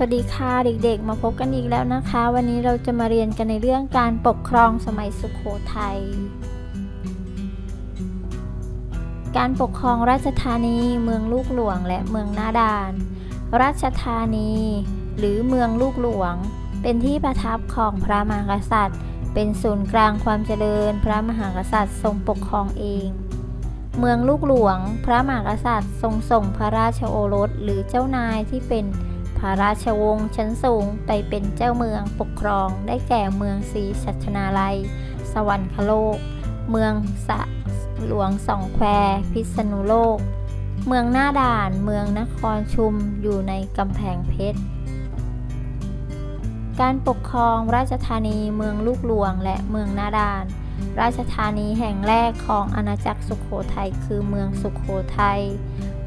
สวัสดีค่ะเด็กๆ มาพบกันอีกแล้วนะคะ วันนี้เราจะมาเรียนกันในเรื่องการปกครองสมัยสุขโขทัยการปกครองราชธานีเมืองลูกหลวงและเมืองนาดาน ราชธานี หรือเมืองลูกหลวง เป็นที่ประทับของพระมหากษัตริย์ เป็นศูนย์กลางความเจริญ พระมหากษัตริย์ทรงปกครองเองเมืองลูกหลวง พระมหากษัตริย์ทรงส่งพระราชโอรสหรือเจ้านายที่เป็น พระราชวงศ์ชั้นสูงไปเป็นเจ้าเมืองปกครองได้แก่เมืองศรีสัชนาลัย สวรรคโลก เมืองสะหลวงสองแควพิษณุโลก เมืองหน้าด่านเมืองนครชุมอยู่ในกำแพงเพชรการปกครองราชธานีเมืองลูกหลวงและเมืองหน้าด่าน ราชธานีแห่งแรกของอาณาจักรสุขโขทัยคือเมืองสุขโขทัย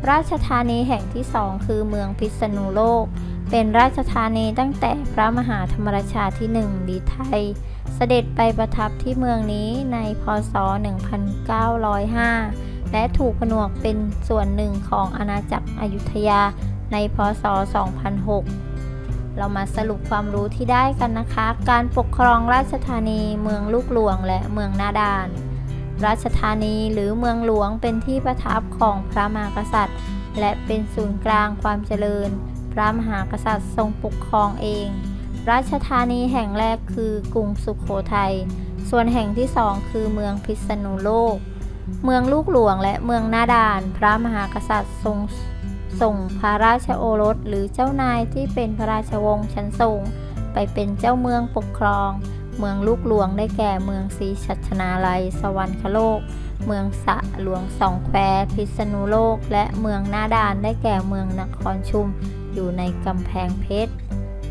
ราชธานีแห่งที่สองคือเมืองพิษณุโลก เป็นราชธานีตั้งแต่พระมหาธรรมราชาที่หนึ่งดีไทย เสด็จไปประทับที่เมืองนี้ในพศ 1905 และถูกผนวกเป็นส่วนหนึ่งของอาณาจักรอยุธยาในพศ 2006 เรามาสรุปความรู้ที่ได้กันนะคะ การปกครองราชธานี เมืองลูกหลวง และเมืองหน้าด่าน ราชธานีหรือเมืองหลวงเป็นที่ประทับของพระมหากษัตริย์ และเป็นศูนย์กลางความเจริญ พระมหากษัตริย์ทรงปกครองเอง ราชธานีแห่งแรกคือกรุงสุขโขทัย ส่วนแห่งที่สองคือเมืองพิษณุโลก เมืองลูกหลวงและเมืองหน้าด่าน พระมหากษัตริย์ทรง ส่งพระราชโอรสหรือเจ้านายที่เป็นพระราชวงศ์ชั้นสูง ไปเป็นเจ้าเมืองปกครอง เมืองลูกหลวงได้แก่เมืองศรีชัชนาลัย สวรรคโลก เมืองสะหลวงสองแควพิษณุโลก และเมืองหน้าด่านได้แก่เมืองนครชุม อยู่ในกำแพงเพชร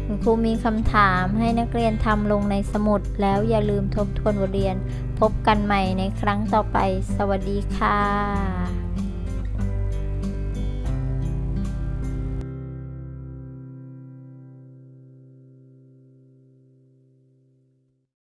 คุณครูมีคำถามให้นักเรียนทำลงในสมุด แล้วอย่าลืมทบทวนบทเรียน พบกันใหม่ในครั้งต่อไป สวัสดีค่ะ